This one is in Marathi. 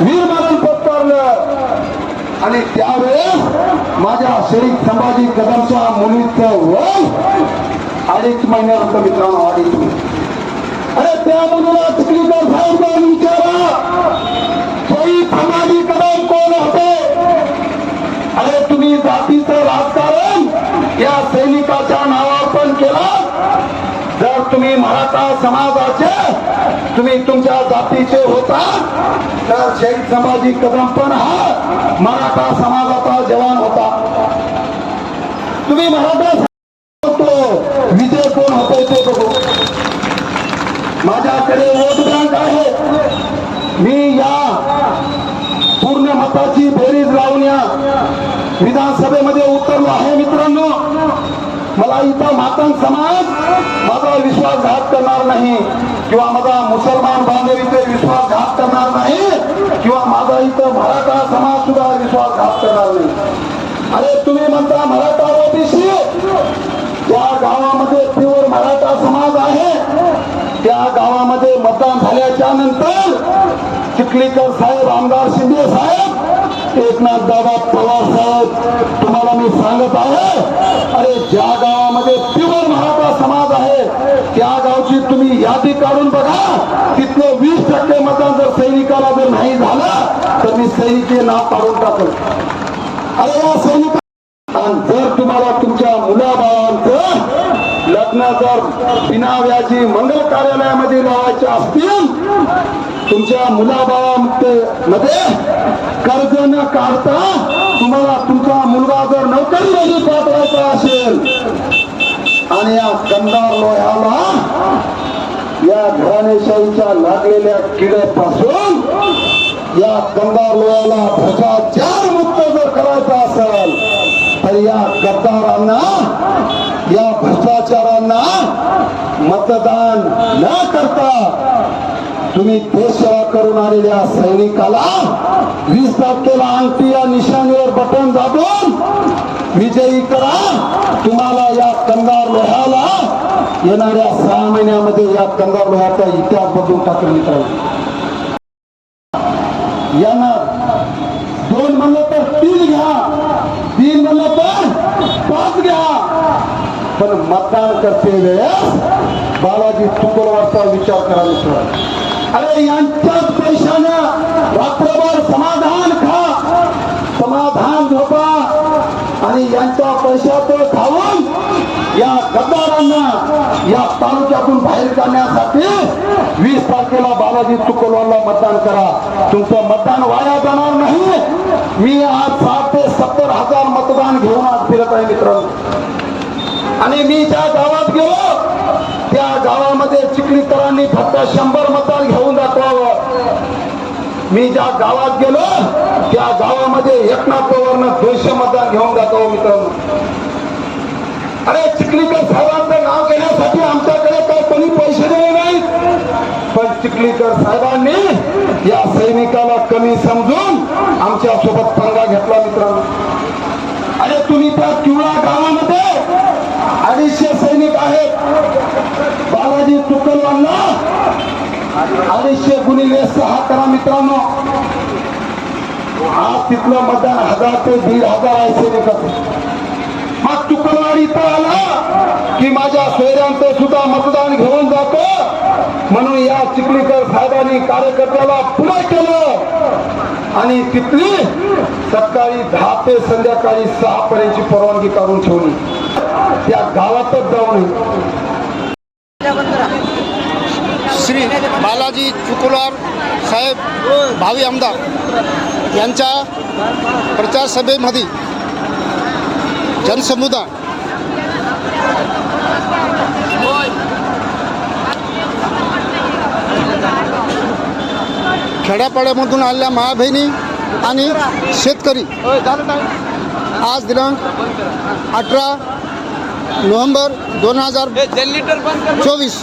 वीरमरण पत्करलं. आणि त्यावेळेस माझ्या शहीद संभाजी कदमच्या मुलीचं वय अडीच महिन्यानंतर मित्रांनो अडीच अरे त्या मुलीला चिखलीकर साहेब विचारा. शहीद संभाजी कदम कोण होते? अरे तुम्ही जातीचं राजकारण या सैनिकाच्या नावावर पण केला. जर तुम्ही मराठा समाजाचे तुम्ही तुमच्या जातीचे होता तर शहीद समाजी कदम पण हा मराठा समाजाचा जवान होता. तुम्ही मराठा होतो विजय कोण होतो ते बघू. माझ्याकडे वोट बँक आहे. मी या पूर्ण मताची बेरीज लावून या विधानसभेमध्ये उतरलो आहे मित्रांनो. मला इथं मातंग समाज माझा विश्वासघात करणार नाही. किंवा माझा मुसलमान बांधव इथे विश्वासघात करणार नाही किंवा माझा इथं मराठा समाज सुद्धा विश्वासघात करणार नाही. अरे तुम्ही म्हणता मराठा ओबीसी? त्या गावामध्ये प्युअर मराठा समाज आहे. त्या गावामध्ये मतदान झाल्याच्यानंतर चिखलीकर साहेब आमदार शिंदे साहेब एकनाथ दादा पवार साहेब तुम्हाला मी सांगत आहे अरे ज्या गावामध्ये प्युअर मराठा समाज आहे त्या गावची तुम्ही यादी काढून बघा. तिथलं वीस टक्के मतदान जर सैनिकाला जर नाही झालं तर मी सैनिकी नाव काढून टाकल. अरे या सैनिक. जर तुम्हाला तुमच्या मुलाबाळांचं लग्न जर बिना व्याजी मंगल कार्यालयामध्ये लावायचे असतील तुमच्या मुलाबाळामध्ये कर्ज न काढता तुम्हाला तुमचा मुलगा जर नोकरीमध्ये पाठवायचा असेल आणि या कंदार लोह्याला घराणेशाहीच्या लागलेल्या किड्यापासून या कंदार लोह्याला भ्रष्टाचार मुक्त जर करायचा असेल तर या गद्दारांना या भ्रष्टाचारांना मतदान न करता तुम्ही देशसेवा करून आलेल्या सैनिकाला वीस तारखेला अंगठी या निशाणीवर बटन दाबून विजयी करा. तुम्हाला या कंगार लोहाला येणाऱ्या महिन्यामध्ये या कंगार लोह्याचा इतिहास बदलून टाकेल मित्रांनो यांना दोन म्हणलं तर तीन घ्या तीन म्हणलं तर पाच घ्या. पण मतदान करते वेळेस बालाजी तुकोलवरचा विचार करा मित्र अरे यांच्याच पैशानं रात्रभर समाधान खा. समाधान झोपा आणि यांच्या पैशाचं खाऊन या गद्दारांना या तालुक्यातून बाहेर काढण्यासाठी वीस तारखेला बालाजी तुकोलवाला मतदान करा. तुमचं मतदान वाया जाणार नाही. मी आज साठ ते सत्तर हजार मतदान घेऊन आज फिरत आहे मित्रांनो. आणि मी ज्या गावात गेलो त्या गावामध्ये चिखलीकरांनी फक्त शंभर मतदान घेऊन दाखवावं. मी ज्या गावात गेलो त्या गावामध्ये एकनाथ पवारनं दोनशे मतदान घेऊन दाखवावं मित्रांनो. अरे चिखलीकर साहेबांचं नाव घेण्यासाठी आमच्याकडे काही कोणी पैसे दिले नाहीत. पण चिखलीकर साहेबांनी या सैनिकाला कमी समजून आमच्यासोबत पंगा घेतला मित्रांनो. अरे तुम्ही त्या किवळा गावामध्ये अडीचशे सैनिक आहेत. बालाजी तुकलवांना अडीचशे गुणिले सहा करा मित्रांनो. आज तिथलं मतदान हजार ते दीड हजार आहे सैनिकाचं. हा तुकलवाड इथं आला की माझ्या सोयऱ्यांचं सुद्धा मतदान घेऊन जातो. म्हणून या चिखलीकर साहेबांनी कार्यकर्त्याला पुढे केलं. आणि तिथली सकाळी दहा ते संध्याकाळी सहा पर्यंतची परवानगी काढून ठेवली. त्या गावातच जाऊन श्री बालाजी चुकुलार साहेब भावी आमदार यांच्या प्रचार सभेमध्ये जनसमुदाय खेड्यापाड्यामधून आलेल्या माया बहिणी आणि शेतकरी। आज दिनांक अठरा नोव्हेंबर दोन हजार चोवीस।